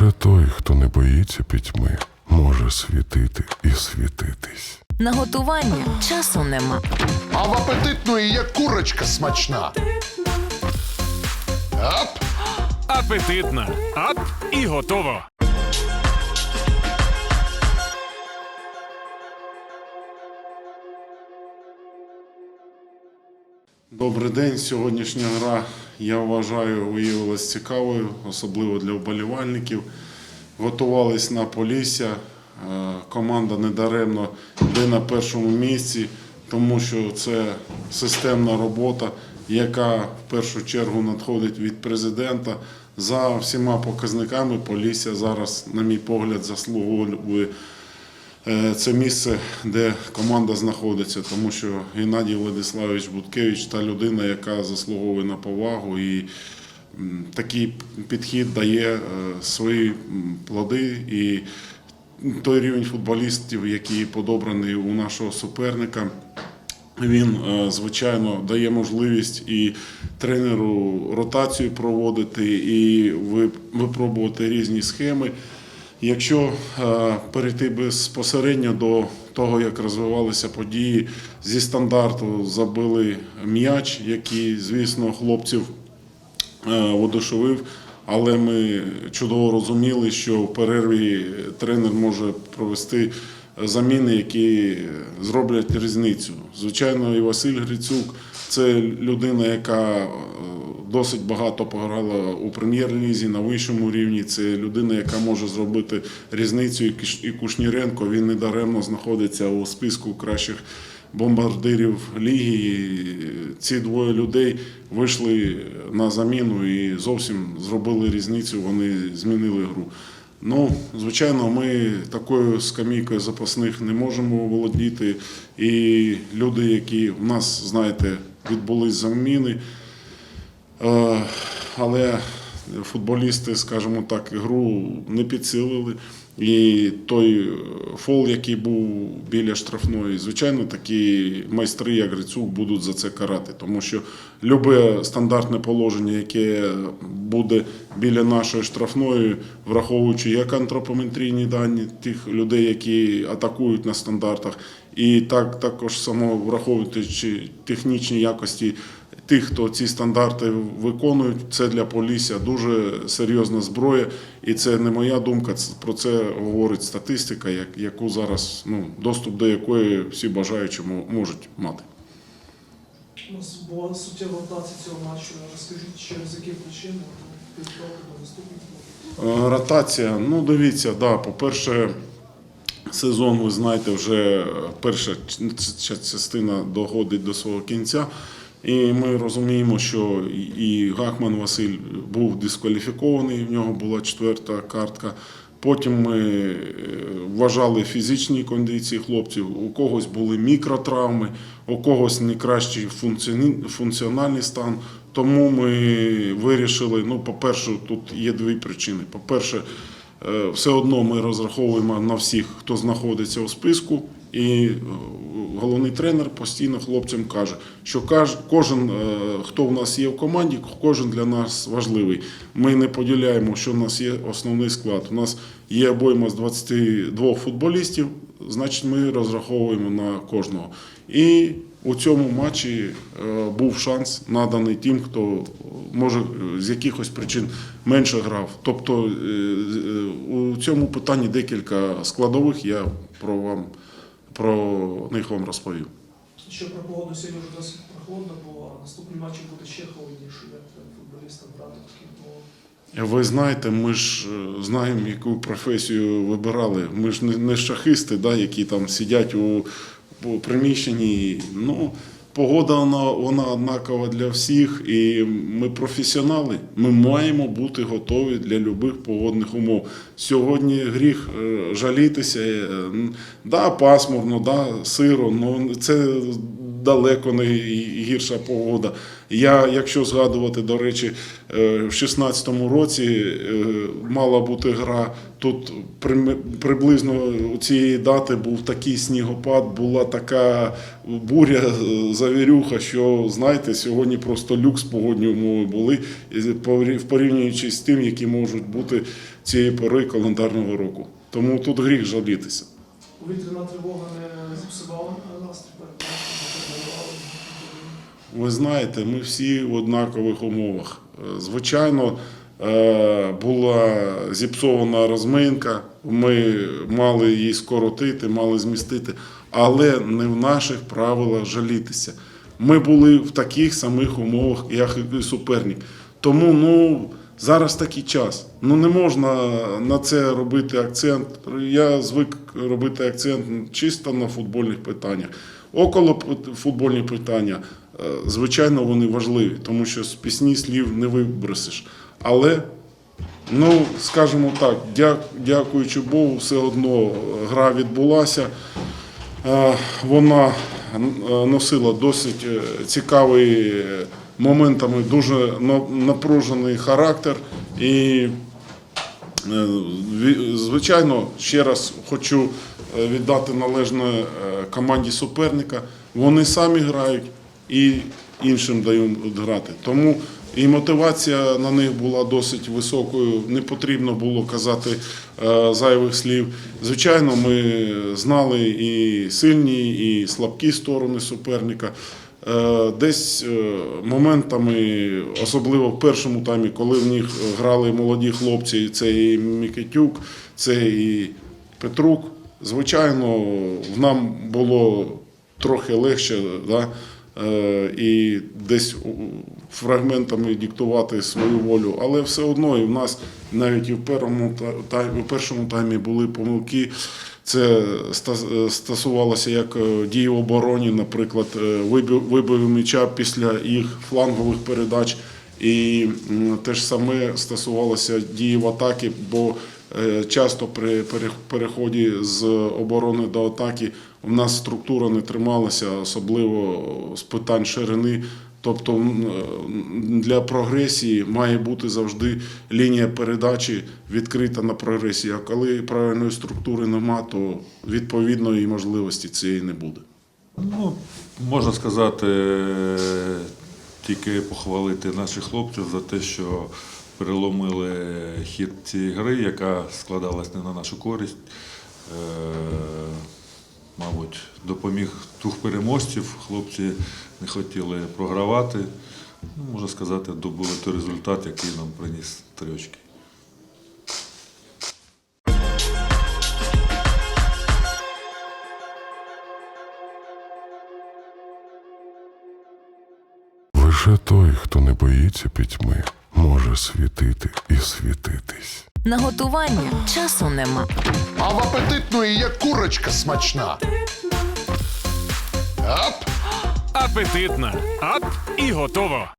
Лише той, хто не боїться пітьми, може світити і світитись. На готування часу нема. А в апетитної є курочка смачна. Ап! Апетитна. Ап і готово. Добрий день. Сьогоднішня гра, я вважаю, виявилася цікавою, особливо для вболівальників. Готувались на Полісся. Е, Команда недаремно йде на першому місці, тому що це системна робота, яка в першу чергу надходить від президента. За всіма показниками Полісся зараз, на мій погляд, заслуговує це місце, де команда знаходиться, тому що Геннадій Владиславович Буткевич та людина, яка заслуговує на повагу, і такий підхід дає е, свої плоди. І той рівень футболістів, який подобраний у нашого суперника. Він, е, звичайно, дає можливість і тренеру ротацію проводити, і випробувати різні схеми. Якщо е, перейти безпосередньо до того, як розвивалися події, зі стандарту забили м'яч, який, звісно, хлопців е, одушевив. Але ми чудово розуміли, що в перерві тренер може провести заміни, які зроблять різницю. Звичайно, і Василь Грицюк це людина, яка е, досить багато пограла у прем'єр-лізі на вищому рівні. Це людина, яка може зробити різницю. І Кушніренко він недаремно знаходиться у списку кращих бомбардирів ліги. Ці двоє людей вийшли на заміну і зовсім зробили різницю. Вони змінили гру. Ну, звичайно, ми такою скамійкою запасних не можемо володіти. І люди, які в нас, знаєте, відбулись заміни. Е, Але футболісти, скажімо так, гру не підсилили. І той фол, який був біля штрафної, звичайно, такі майстри, як Грицюк, будуть за це карати. Тому що любе стандартне положення, яке буде біля нашої штрафної, враховуючи як антропометрійні дані тих людей, які атакують на стандартах, і так також само враховуючи технічні якості тих, хто ці стандарти виконують, це для Полісся дуже серйозна зброя, і це не моя думка. Про це говорить статистика, яку зараз ну доступ до якої всі бажаючі можуть мати. У нас була суттєва ротація цього матчу. Розкажіть, через які причини півроку до наступного. Е, Ротація, ну дивіться, да, по-перше, сезон, ви знаєте, вже перша ч- ч- частина доходить до свого кінця. І ми розуміємо, що і- Гахман Василь був дискваліфікований, в нього була четверта картка. Потім ми е, вважали фізичні кондиції хлопців, у когось були мікротравми, у когось не кращий функціональний стан. Тому ми вирішили, ну, по-перше, тут є дві причини. По-перше, е, все одно ми розраховуємо на всіх, хто знаходиться у списку. І е, головний тренер постійно хлопцям каже, що кожен, е, хто в нас є в команді, кожен для нас важливий. Ми не поділяємо, що в нас є основний склад. У нас є обойма з 22 футболістів, значить ми розраховуємо на кожного. І у цьому матчі е, був шанс наданий тим, хто може з якихось причин менше грав. Тобто е, у цьому питанні декілька складових. Я про вам про них вам розповів. Що про погоду сьогодні вже досить прохолодно бо а наступні матчі буде ще холодніше, як футболістам брати умовах. Ви знаєте, ми ж е, знаємо, яку професію вибирали. Ми ж не, шахисти, да, які там сидять у, у приміщенні. Ну, погода вона, вона однакова для всіх, і ми професіонали. Ми маємо бути готові для будь-яких погодних умов. Сьогодні гріх е, жалітися. е, Да, пасмурно, да, сиро, ну це далеко не гірша погода. Я, якщо згадувати, до речі, е, в 16-му році е, мала бути гра. Тут приблизно у цієї дати був такий снігопад, була така буря, е, завірюха, що знаєте, сьогодні просто люкс погодні умови були, порівнюючи з тим, які можуть бути цієї пори календарного року. Тому тут гріх жалітися. Повітряна тривога не Ви знаєте, ми всі в однакових умовах. Е, Звичайно, е, була зіпсована розминка, ми мали її скоротити, мали змістити, але не в наших правилах жалітися. Ми були в таких самих умовах, як і суперник. Тому ну, зараз такий час. Ну не можна на це робити акцент. Я звик робити акцент чисто на футбольних питаннях. Около футбольні питання, звичайно, вони важливі, тому що з пісні слів не вибросиш. Але, ну, скажімо так, дякуючи Богу, все одно е, гра відбулася. Е, Вона е, носила досить е, цікавий е, моментами, дуже напружений характер. І Е, Звичайно, ще раз хочу е, віддати належне е, команді суперника. Вони самі грають і іншим дають грати. Тому і мотивація на них була досить високою. Не потрібно було казати е, зайвих слів. Звичайно, ми знали і сильні, і слабкі сторони суперника. Е, Десь е, моментами, особливо в першому таймі, коли в них грали молоді хлопці, це і Мікетюк, це і Петрук. Звичайно, нам було трохи легше, да? Е, і десь фрагментами диктувати свою волю, але все одно і в нас навіть і в першому таймі, в першому таймі були помилки. Це стосувалося як е, дій в обороні, наприклад, е, вибив, м'яча після їх флангових передач. І те ж саме стосувалося дії в атаки, бо часто при переході з оборони до атаки в нас структура не трималася, особливо з питань ширини. Тобто е, для прогресії має бути завжди лінія передачі відкрита на прогресії. А коли правильної структури нема, то відповідно і можливості цієї не буде. Ну, можна сказати, е, тільки похвалити наших хлопців за те, що переломили хід цієї гри, яка складалась не на нашу користь. Е, Мабуть, допоміг дух переможців. Хлопці не хотіли програвати. Ну, можна сказати, добули той результат, який нам приніс три очки. Лише той, хто не боїться пітьми, може світити і світитись. На готування часу нема. А в апетитної є курочка смачна. Ап! Апетитна. Ап і готово.